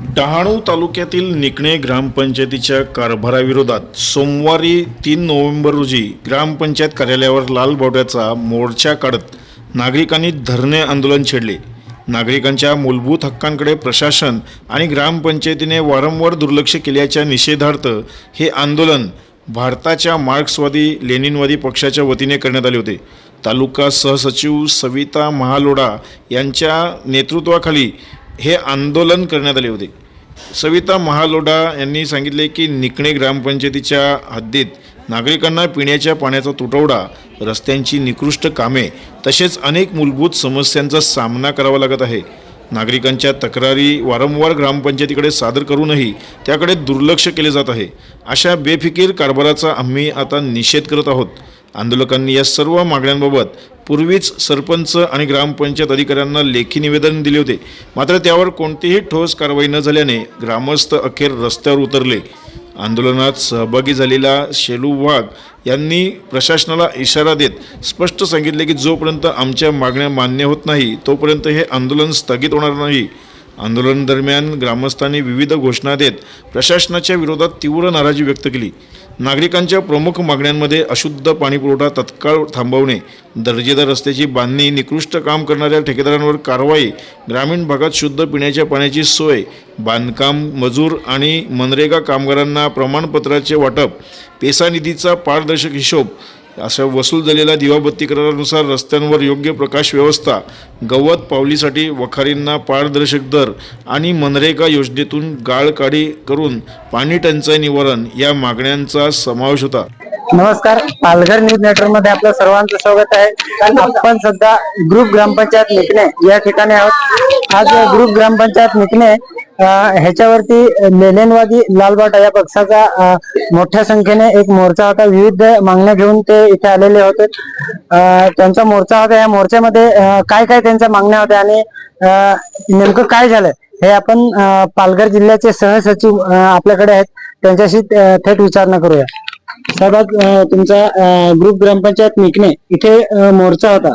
डहाणू तालुक्यातील निकणे ग्रामपंचायतीच्या कारभाराविरोधात सोमवारी तीन नोव्हेंबर रोजी ग्रामपंचायत कार्यालयावर लाल बावड्याचा मोर्चा काढत नागरिकांनी धरणे आंदोलन छेडले. नागरिकांच्या मूलभूत हक्कांकडे प्रशासन आणि ग्रामपंचायतीने वारंवार दुर्लक्ष केल्याच्या निषेधार्थ हे आंदोलन भारताच्या मार्क्सवादी लेनिनवादी पक्षाच्या वतीने करण्यात आले होते. तालुका सहसचिव सविता महालोडा यांच्या नेतृत्वाखाली हे आंदोलन करण्यात आले होते. सविता महालोडा यांनी सांगितले की निकणे ग्रामपंचायतीच्या हद्दीत नागरिकांना पिण्याच्या पाण्याचा तुटवडा रस्त्यांची निकृष्ट कामे तसेच अनेक मूलभूत समस्यांचा सामना करावा लागत आहे. नागरिकांच्या तक्रारी वारंवार ग्रामपंचायतीकडे सादर करूनही त्याकडे दुर्लक्ष केले जात आहे. अशा बेफिकीर कारभाराचा आम्ही आता निषेध करत आहोत. आंदोलकांनी या सर्व मागण्यांबाबत पूर्वीच सरपंच आणि ग्रामपंचायत अधिकाऱ्यांना लेखी निवेदन दिले होते. मात्र त्यावर कोणतीही ठोस कारवाई न झाल्याने ग्रामस्थ अखेर रस्त्यावर उतरले. आंदोलनात सहभागी झालेला शेलू वाघ यांनी प्रशासनाला इशारा देत स्पष्ट सांगितले की जोपर्यंत आमच्या मागण्या मान्य होत नाही तोपर्यंत हे आंदोलन स्थगित होणार नाही. आंदोलन दरम्यान ग्रामस्थांनी विविध घोषणा देत प्रशासनाच्या विरोधात तीव्र नाराजी व्यक्त केली. नागरिकांच्या प्रमुख मागण्यांमध्ये अशुद्ध पाणीपुरवठा तत्काळ थांबवणे दर्जेदार रस्त्याची बांधणी निकृष्ट काम करणाऱ्या ठेकेदारांवर कारवाई ग्रामीण भागात शुद्ध पिण्याच्या पाण्याची सोय बांधकाम मजूर आणि मनरेगा कामगारांना प्रमाणपत्राचे वाटप पेसा निधीचा पारदर्शक हिशोब असं वसूल झालेल्या दिवाबत्ती करारानुसार रस्त्यांवर योग्य प्रकाश व्यवस्था गवत पावलीसाठी वखारींना पारदर्शक दर आणि मनरेगा योजनेतून गाळकाढी करून पाणी टंचाई निवारण या मागण्यांचा समावेश होता. नमस्कार पालघर न्यूज नेटवर्कमध्ये आपलं सर्वांचं स्वागत आहे. आपण सध्या ग्रुप ग्रामपंचायत निकणे या ठिकाणी आहोत. आज ग्रुप ग्रामपंचायत निकणे ह्याच्यावरती लेनेनवादी लालबाटा या पक्षाचा मोठ्या संख्येने एक मोर्चा होता. विविध मागण्या घेऊन ते इथे आलेले होते. त्यांचा मोर्चा होता. या मोर्चामध्ये काय काय त्यांच्या मागण्या होत्या आणि नेमकं काय झालं हे आपण पालघर जिल्ह्याचे सहसचिव आपल्याकडे आहेत. त्यांच्याशी थेट विचारणा करूया. साहेब तुमचा ग्रुप ग्रामपंचायत निकणे इथे मोर्चा होता.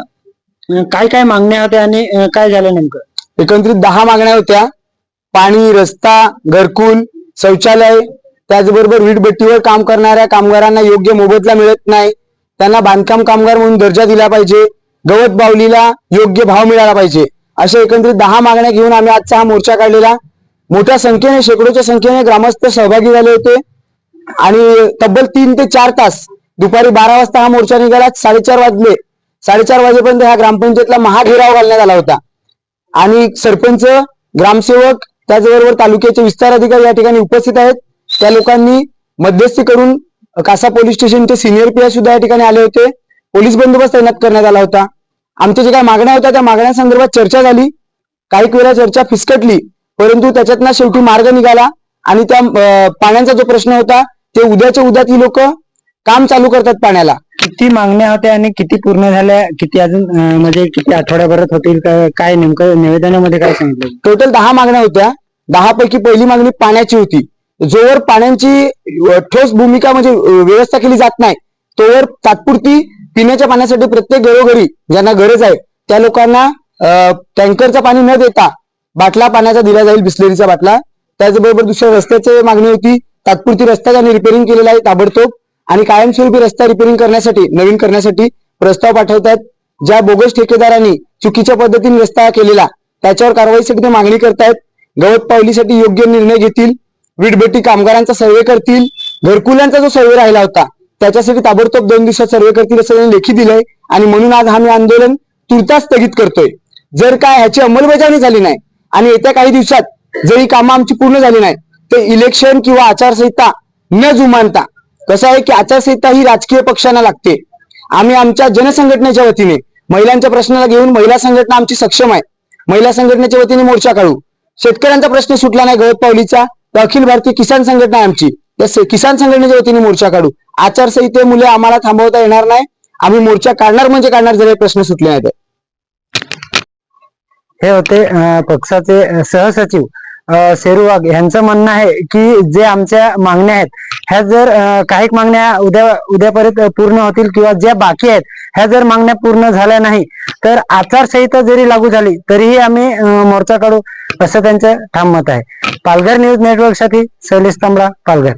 काय काय मागण्या होत्या आणि काय झालं नेमकं? एकंदरीत दहा मागण्या होत्या. पाणी रस्ता घरकुल शौचालय त्याचबरोबर वीटभट्टीवर काम करणाऱ्या कामगारांना योग्य मोबदला मिळत नाही. त्यांना बांधकाम कामगार म्हणून दर्जा दिला पाहिजे. गवत बावलीला योग्य भाव मिळाला पाहिजे. अशा एकंदरीत दहा मागण्या घेऊन आम्ही आजचा हा मोर्चा काढलेला. मोठ्या संख्येने शेकडोच्या संख्येने ग्रामस्थ सहभागी झाले होते. आणि तब्बल तीन ते चार तास दुपारी बारा वाजता हा मोर्चा निघाला. साडेचार वाजले. साडेचार वाजेपर्यंत ह्या ग्रामपंचायतला महाघेराव घालण्यात आला होता. आणि सरपंच ग्रामसेवक त्याचबरोबर तालुक्याचे विस्तार अधिकारी या ठिकाणी उपस्थित आहेत. त्या लोकांनी मध्यस्थी करून कासा पोलीस स्टेशनचे सिनियर पी सुद्धा या ठिकाणी आले होते. पोलीस बंदोबस्त तैनात करण्यात आला होता. आमच्या ज्या काही मागण्या होत्या त्या मागण्यासंदर्भात चर्चा झाली. काही वेळा चर्चा फिसकटली परंतु त्याच्यातनं शेवटी मार्ग निघाला आणि त्या पाण्याचा जो प्रश्न होता ते उद्याच्या उद्यात ही लोक काम चालू करतात पाण्याला. किती मागण्या होत्या आणि किती पूर्ण झाल्या? किती अजून अं, म्हणजे किती आठवड्याभरात होतील? काय- काय नेमकं निवेदनामध्ये काय सांगितलं? टोटल दहा मागण्या होत्या. दहा पैकी पहिली मागणी पाण्याची होती. जोवर पाण्याची अ, ठोस भूमिका म्हणजे अ, व्यवस्था केली जात नाही तोवर तात्पुरती पिण्याच्या पाण्यासाठी प्रत्येक घरोघरी ज्यांना गरज आहे त्या लोकांना अ, टँकरचं पाणी न देता बाटला पाण्याचा दिला जाईल बिस्लरीचा बाटला. त्याचबरोबर दुसऱ्या रस्त्याची मागणी होती. तात्पुरती रस्ता ज्यांनी रिपेरिंग केलेला आहे ताबडतोब. आणि कायमस्वरूपी रस्ता रिपेअरिंग करण्यासाठी नवीन करण्यासाठी प्रस्ताव पाठवतात ज्या बोगस ठेकेदारांनी चुकीच्या पद्धतीने रस्ता केलेला त्याच्यावर कारवाईसाठी ते मागणी करतायत. गवत पावलीसाठी योग्य निर्णय घेतील. वीटभट्टी कामगारांचा सर्वे करतील. घरकुल्यांचा जो सर्वे राहिला होता त्याच्यासाठी ताबडतोब दोन दिवसात सर्वे करतील असं त्यांनी लेखी दिलंय. आणि म्हणून आज आम्ही आंदोलन तुर्तास स्थगित करतोय. जर काय ह्याची अंमलबजावणी झाली नाही आणि येत्या काही दिवसात जर ही कामं आमची पूर्ण झाली नाही तर इलेक्शन किंवा आचारसंहिता न जुमानता कसं आहे की आचारसंहिता ही राजकीय पक्षांना लागते. आम्ही आमच्या जनसंघटनेच्या वतीने महिलांच्या प्रश्नाला घेऊन महिला संघटना आमची सक्षम आहे. महिला संघटनेच्या वतीने मोर्चा काढू. शेतकऱ्यांचा प्रश्न सुटला नाही गवत पावलीचा. तर अखिल भारतीय किसान संघटना आहे आमची. त्या किसान संघटनेच्या वतीने मोर्चा काढू. आचारसंहितेमुळे आम्हाला थांबवता येणार नाही. आम्ही मोर्चा काढणार म्हणजे काढणार जर प्रश्न सुटले नाही हे होते पक्षाचे सहसचिव. सेरुवाग वाघ यांचं म्हणणं आहे की जे आमच्या मागण्या आहेत ह्या जर काही मागण्या उद्या उद्यापर्यंत पूर्ण होतील किंवा ज्या बाकी आहेत ह्या जर मागण्या पूर्ण झाल्या नाही तर आचारसंहिता जरी लागू झाली तरीही आम्ही मोर्चा काढू असं त्यांचं ठाम मत आहे. पालघर न्यूज नेटवर्कसाठी शैलेश तांबडा पालघर.